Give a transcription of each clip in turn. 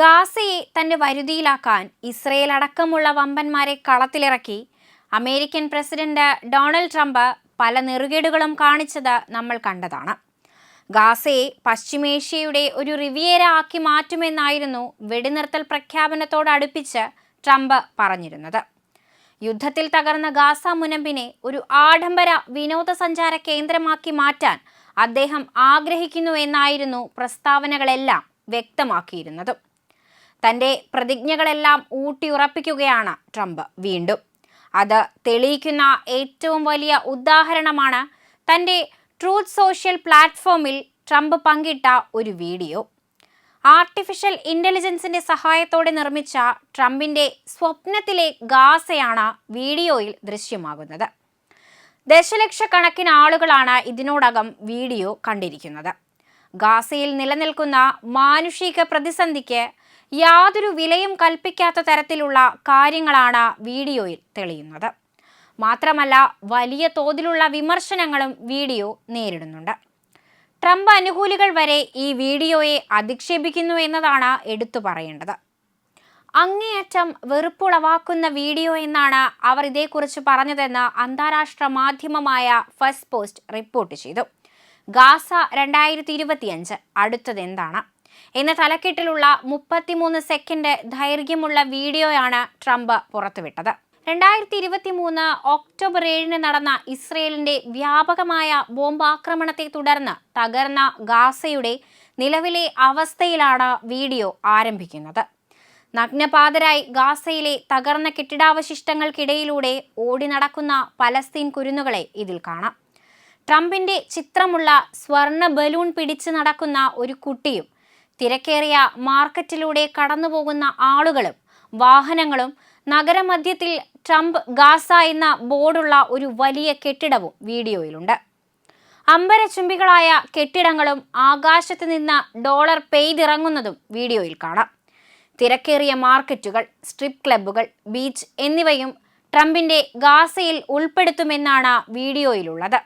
ഗാസയെ തന്റെ വരുതിയിലാക്കാൻ ഇസ്രയേൽ അടക്കമുള്ള വമ്പന്മാരെ കളത്തിലിറക്കി. അമേരിക്കൻ പ്രസിഡന്റ് ഡൊണാൾഡ് ട്രംപ് പല നെറുകേടുകളും കാണിച്ചത് നമ്മൾ കണ്ടതാണ്. ഗാസയെ പശ്ചിമേഷ്യയുടെ ഒരു റിവിയേര ആക്കി മാറ്റുമെന്നായിരുന്നു വെടിനിർത്തൽ പ്രഖ്യാപനത്തോടടുപ്പിച്ച് ട്രംപ് പറഞ്ഞിരുന്നത്. യുദ്ധത്തിൽ തകർന്ന ഗാസ മുനമ്പിനെ ഒരു ആഡംബര വിനോദസഞ്ചാര കേന്ദ്രമാക്കി മാറ്റാൻ അദ്ദേഹം ആഗ്രഹിക്കുന്നു എന്നായിരുന്നു പ്രസ്താവനകളെല്ലാം വ്യക്തമാക്കിയിരുന്നത്. തന്റെ പ്രതിജ്ഞകളെല്ലാം ഊട്ടിയുറപ്പിക്കുകയാണ് ട്രംപ് വീണ്ടും. അത് തെളിയിക്കുന്ന ഏറ്റവും വലിയ ഉദാഹരണമാണ് തന്റെ ട്രൂത്ത് സോഷ്യൽ പ്ലാറ്റ്ഫോമിൽ ട്രംപ് പങ്കിട്ട ഒരു വീഡിയോ. ആർട്ടിഫിഷ്യൽ ഇന്റലിജൻസിന്റെ സഹായത്തോടെ നിർമ്മിച്ച ട്രംപിന്റെ സ്വപ്നത്തിലെ ഗാസയാണ് വീഡിയോയിൽ ദൃശ്യമാകുന്നത്. ദശലക്ഷക്കണക്കിന് ആളുകളാണ് ഇതിനോടകം വീഡിയോ കണ്ടിരിക്കുന്നത്. ഗാസയിൽ നിലനിൽക്കുന്ന മാനുഷിക പ്രതിസന്ധിക്ക് യാതൊരു വിലയും കൽപ്പിക്കാത്ത തരത്തിലുള്ള കാര്യങ്ങളാണ് വീഡിയോയിൽ തെളിയുന്നത്. മാത്രമല്ല വലിയ തോതിലുള്ള വിമർശനങ്ങളും വീഡിയോ നേരിടുന്നുണ്ട്. ട്രംപ് അനുകൂലികൾ വരെ ഈ വീഡിയോയെ അധിക്ഷേപിക്കുന്നു എന്നതാണ് എടുത്തു പറയേണ്ടത്. അങ്ങേയറ്റം വെറുപ്പുളവാക്കുന്ന വീഡിയോ എന്നാണ് അവർ ഇതേക്കുറിച്ച് പറഞ്ഞതെന്ന് അന്താരാഷ്ട്ര മാധ്യമമായ ഫസ്റ്റ് പോസ്റ്റ് റിപ്പോർട്ട് ചെയ്തു. ഗാസ രണ്ടായിരത്തി ഇരുപത്തിയഞ്ച് അടുത്തത് എന്താണ് എന്ന തലക്കെട്ടിലുള്ള മുപ്പത്തിമൂന്ന് സെക്കൻഡ് ദൈർഘ്യമുള്ള വീഡിയോയാണ് ട്രംപ് പുറത്തുവിട്ടത്. രണ്ടായിരത്തി ഇരുപത്തി മൂന്ന് ഒക്ടോബർ ഏഴിന് നടന്ന ഇസ്രയേലിന്റെ വ്യാപകമായ ബോംബാക്രമണത്തെ തുടർന്ന് തകർന്ന ഗാസയുടെ നിലവിലെ അവസ്ഥയിലാണ് വീഡിയോ ആരംഭിക്കുന്നത്. നഗ്നപാതരായി ഗാസയിലെ തകർന്ന കെട്ടിടാവശിഷ്ടങ്ങൾക്കിടയിലൂടെ ഓടി നടക്കുന്ന പലസ്തീൻ കുരുന്നുകളെ ഇതിൽ കാണാം. ട്രംപിന്റെ ചിത്രമുള്ള സ്വർണ ബലൂൺ പിടിച്ച് നടക്കുന്ന ഒരു കുട്ടിയും തിരക്കേറിയ മാർക്കറ്റിലൂടെ കടന്നുപോകുന്ന ആളുകളും വാഹനങ്ങളും നഗരമധ്യത്തിൽ ട്രംപ് ഗാസ എന്ന ബോർഡുള്ള ഒരു വലിയ കെട്ടിടവും വീഡിയോയിലുണ്ട്. അമ്പരചുംബികളായ കെട്ടിടങ്ങളും ആകാശത്ത് നിന്ന് ഡോളർ പെയ്തിറങ്ങുന്നതും വീഡിയോയിൽ കാണാം. തിരക്കേറിയ മാർക്കറ്റുകൾ സ്ട്രിപ്പ് ക്ലബ്ബുകൾ ബീച്ച് എന്നിവയും ട്രംപിന്റെ ഗാസയിൽ ഉൾപ്പെടുത്തുമെന്നാണ് വീഡിയോയിലുള്ളത്.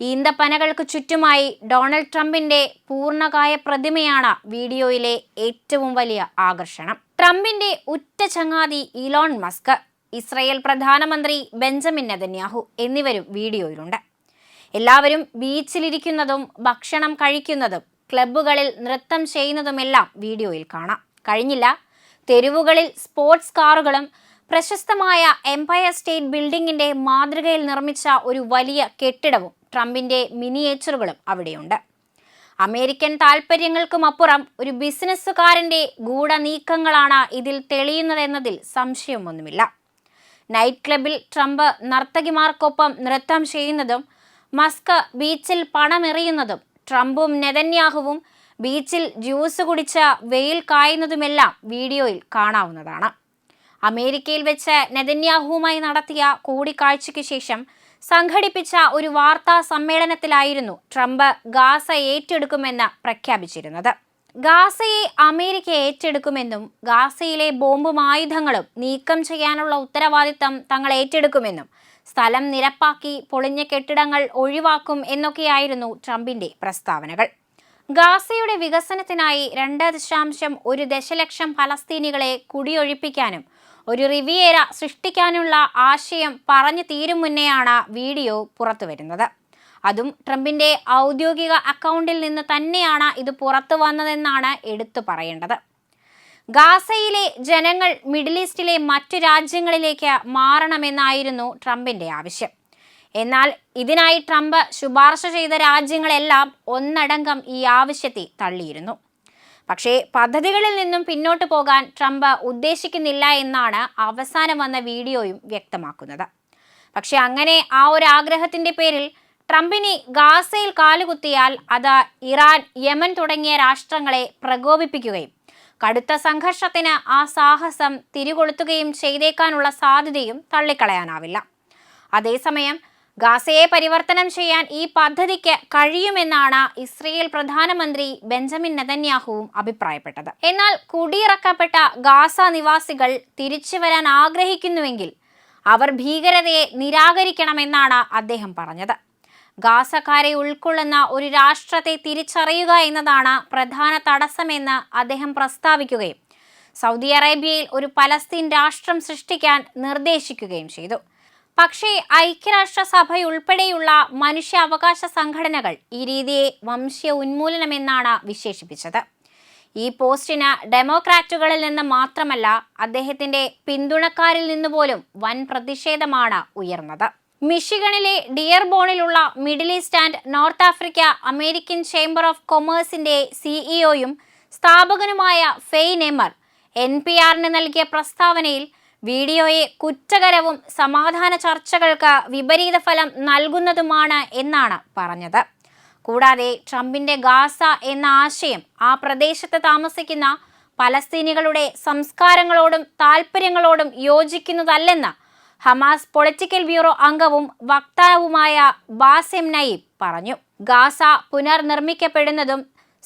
ഈന്തപ്പനകൾക്ക് ചുറ്റുമായി ഡൊണാൾഡ് ട്രംപിന്റെ പൂർണകായ പ്രതിമയാണ് വീഡിയോയിലെ ഏറ്റവും വലിയ ആകർഷണം. ട്രംപിന്റെ ഉറ്റ ചങ്ങാതി ഇലോൺ മസ്ക് ഇസ്രയേൽ പ്രധാനമന്ത്രി ബെഞ്ചമിൻ നെതന്യാഹു എന്നിവരും വീഡിയോയിലുണ്ട്. എല്ലാവരും ബീച്ചിലിരിക്കുന്നതും ഭക്ഷണം കഴിക്കുന്നതും ക്ലബ്ബുകളിൽ നൃത്തം ചെയ്യുന്നതുമെല്ലാം വീഡിയോയിൽ കാണാം. കഴിഞ്ഞില്ല തെരുവുകളിൽ സ്പോർട്സ് കാറുകളും പ്രശസ്തമായ എംപയർ സ്റ്റേറ്റ് ബിൽഡിംഗിന്റെ മാതൃകയിൽ നിർമ്മിച്ച ഒരു വലിയ കെട്ടിടവും ട്രംപിന്റെ മിനിയേച്ചറുകളും അവിടെയുണ്ട്. അമേരിക്കൻ താൽപ്പര്യങ്ങൾക്കുമപ്പുറം ഒരു ബിസിനസ്സുകാരന്റെ ഗൂഢനീക്കങ്ങളാണ് ഇതിൽ തെളിയുന്നതെന്നതിൽ സംശയമൊന്നുമില്ല. നൈറ്റ് ക്ലബിൽ ട്രംപ് നർത്തകിമാർക്കൊപ്പം നൃത്തം ചെയ്യുന്നതും മസ്ക് ബീച്ചിൽ പണമെറിയുന്നതും ട്രംപും നെതന്യാഹുവും ബീച്ചിൽ ജ്യൂസ് കുടിച്ച വെയിൽ കായുന്നതുമെല്ലാം വീഡിയോയിൽ കാണാവുന്നതാണ്. അമേരിക്കയിൽ വെച്ച് നെതന്യാഹുവുമായി നടത്തിയ കൂടിക്കാഴ്ചയ്ക്ക് ശേഷം സംഘടിപ്പിച്ച ഒരു വാർത്താ സമ്മേളനത്തിലായിരുന്നു ട്രംപ് ഗാസ ഏറ്റെടുക്കുമെന്ന് പ്രഖ്യാപിച്ചിരുന്നത്. ഗാസയെ അമേരിക്ക ഏറ്റെടുക്കുമെന്നും ഗാസയിലെ ബോംബും ആയുധങ്ങളും നീക്കം ചെയ്യാനുള്ള ഉത്തരവാദിത്തം തങ്ങൾ ഏറ്റെടുക്കുമെന്നും സ്ഥലം നിരപ്പാക്കി പൊളിഞ്ഞ കെട്ടിടങ്ങൾ ഒഴിവാക്കും എന്നൊക്കെയായിരുന്നു ട്രംപിന്റെ പ്രസ്താവനകൾ. ഗാസയുടെ വികസനത്തിനായി രണ്ട് ദശാംശം ഒരു ദശലക്ഷം ഫലസ്തീനികളെ കുടിയൊഴിപ്പിക്കാനും ഒരു റിവിയേര സൃഷ്ടിക്കാനുള്ള ആശയം പറഞ്ഞു തീരും മുന്നെയാണ് വീഡിയോ പുറത്തു വരുന്നത്. അതും ട്രംപിന്റെ ഔദ്യോഗിക അക്കൗണ്ടിൽ നിന്ന് തന്നെയാണ് ഇത് പുറത്തു വന്നതെന്നാണ് എടുത്തു പറയേണ്ടത്. ഗാസയിലെ ജനങ്ങൾ മിഡിൽ ഈസ്റ്റിലെ മറ്റു രാജ്യങ്ങളിലേക്ക് മാറണമെന്നായിരുന്നു ട്രംപിന്റെ ആവശ്യം. എന്നാൽ ഇതിനായി ട്രംപ് ശുപാർശ ചെയ്ത രാജ്യങ്ങളെല്ലാം ഒന്നടങ്കം ഈ ആവശ്യത്തെ തള്ളിയിരുന്നു. പക്ഷേ പദ്ധതികളിൽ നിന്നും പിന്നോട്ട് പോകാൻ ട്രംപ് ഉദ്ദേശിക്കുന്നില്ല എന്നാണ് അവസാനം വന്ന വീഡിയോയും വ്യക്തമാക്കുന്നത്. പക്ഷേ അങ്ങനെ ആ ഒരു ആഗ്രഹത്തിന്റെ പേരിൽ ട്രംപിനി ഗാസയിൽ കാലുകുത്തിയാൽ അത് ഇറാൻ യമൻ തുടങ്ങിയ രാഷ്ട്രങ്ങളെ പ്രകോപിപ്പിക്കുകയും കടുത്ത സംഘർഷത്തിന് ആ സാഹസം തിരികൊളുത്തുകയും ചെയ്തേക്കാനുള്ള സാധ്യതയും തള്ളിക്കളയാനാവില്ല. അതേസമയം ഗാസയെ പരിവർത്തനം ചെയ്യാൻ ഈ പദ്ധതിക്ക് കഴിയുമെന്നാണ് ഇസ്രയേൽ പ്രധാനമന്ത്രി ബെഞ്ചമിൻ നെതന്യാഹുവും അഭിപ്രായപ്പെട്ടത്. എന്നാൽ കുടിയിറക്കപ്പെട്ട ഗാസ നിവാസികൾ തിരിച്ചു വരാൻ ആഗ്രഹിക്കുന്നുവെങ്കിൽ അവർ ഭീകരതയെ നിരാകരിക്കണമെന്നാണ് അദ്ദേഹം പറഞ്ഞത്. ഗാസക്കാരെ ഉൾക്കൊള്ളുന്ന ഒരു രാഷ്ട്രത്തെ തിരിച്ചറിയുക എന്നതാണ് പ്രധാന തടസ്സമെന്ന് അദ്ദേഹം പ്രസ്താവിക്കുകയും സൗദി അറേബ്യയിൽ ഒരു പലസ്തീൻ രാഷ്ട്രം സൃഷ്ടിക്കാൻ നിർദ്ദേശിക്കുകയും ചെയ്തു. പക്ഷേ ഐക്യരാഷ്ട്രസഭയുൾപ്പെടെയുള്ള മനുഷ്യാവകാശ സംഘടനകൾ ഈ രീതിയെ വംശീയ ഉന്മൂലനമെന്നാണ് വിശേഷിപ്പിച്ചത്. ഈ പോസ്റ്റിന് ഡെമോക്രാറ്റുകളിൽ നിന്ന് മാത്രമല്ല അദ്ദേഹത്തിന്റെ പിന്തുണക്കാരിൽ നിന്ന് പോലും വൻ പ്രതിഷേധമാണ് ഉയർന്നത്. മിഷിഗണിലെ ഡിയർബോണിലുള്ള Middle East and North Africa American Chamber of കൊമേഴ്സിന്റെ സിഇഒയും സ്ഥാപകനുമായ ഫെയ് നെമർ എൻ പി ആറിന് നൽകിയ പ്രസ്താവനയിൽ വീഡിയോയെ കുറ്റകരവും സമാധാന ചർച്ചകൾക്ക് വിപരീത ഫലം നൽകുന്നതുമാണ് എന്നാണ് പറഞ്ഞത്. കൂടാതെ ട്രംപിന്റെ ഗാസ എന്ന ആശയം ആ പ്രദേശത്ത് താമസിക്കുന്ന പലസ്തീനികളുടെ സംസ്കാരങ്ങളോടും താൽപ്പര്യങ്ങളോടും യോജിക്കുന്നതല്ലെന്ന് ഹമാസ് പൊളിറ്റിക്കൽ ബ്യൂറോ അംഗവും വക്താവുമായ ബാസിം നയീബ് പറഞ്ഞു. ഗാസ പുനർനിർമ്മിക്കപ്പെടുന്നതും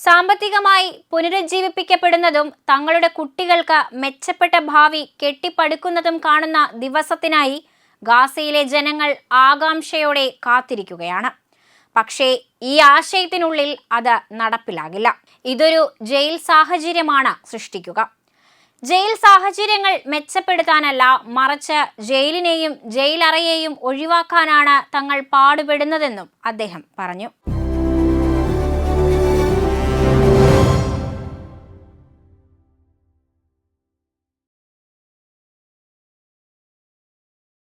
സാമ്പത്തികമായി പുനരുജ്ജീവിപ്പിക്കപ്പെടുന്നതും തങ്ങളുടെ കുട്ടികൾക്ക് മെച്ചപ്പെട്ട ഭാവി കെട്ടിപ്പടുക്കുന്നതും കാണുന്ന ദിവസത്തിനായി ഗാസയിലെ ജനങ്ങൾ ആകാംക്ഷയോടെ കാത്തിരിക്കുകയാണ്. പക്ഷേ ഈ ആശയത്തിനുള്ളിൽ അത് നടപ്പിലാകില്ല. ഇതൊരു ജയിൽ സാഹചര്യമാണ് സൃഷ്ടിക്കുക. ജയിൽ സാഹചര്യങ്ങൾ മെച്ചപ്പെടുത്താനല്ല മറിച്ച് ജയിലിനെയും ജയിലറയെയും ഒഴിവാക്കാനാണ് തങ്ങൾ പാടുപെടുന്നതെന്നും അദ്ദേഹം പറഞ്ഞു.